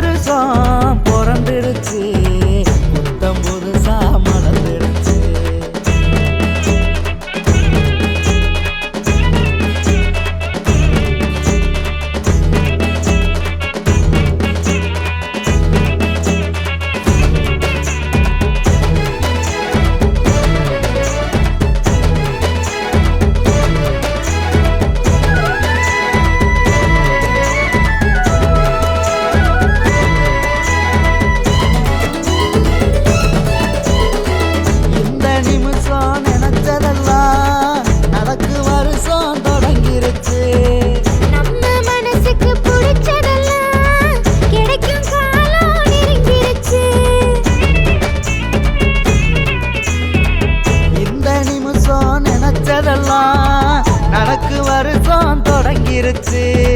வருஷம் பிறந்துடுச்சு. வந்துருச்சு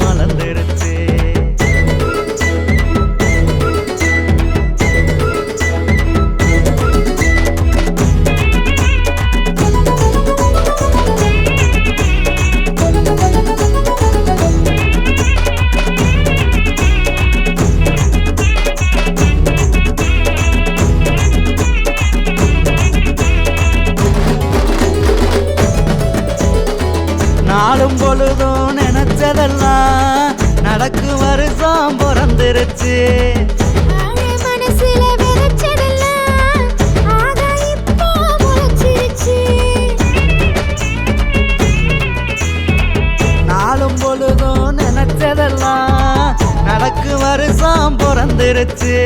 மலர்ந்திரு நாளும் பொழுதும் நினைச்சதெல்லாம் நடக்கு வருஷம் பிறந்துருச்சு. நாளும் பொழுதும் நினைச்சதெல்லாம் நடக்கு வருஷம் பிறந்துருச்சு.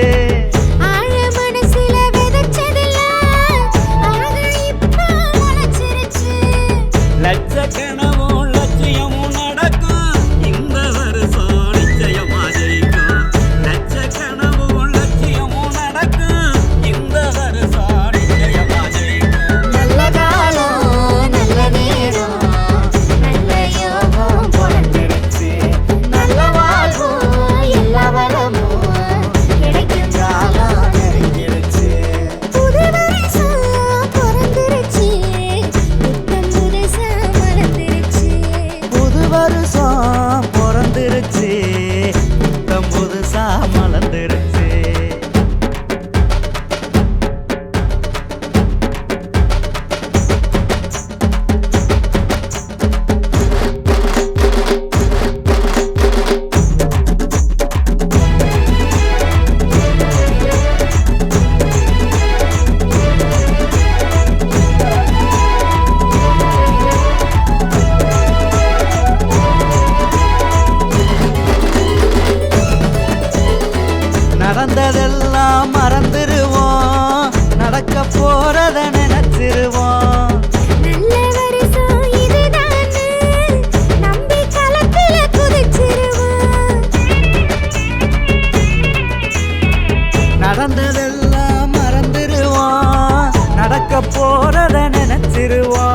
நடந்ததெல்லாம் மறந்துடுவான். நடக்க போறத நினைச்சிருவான்.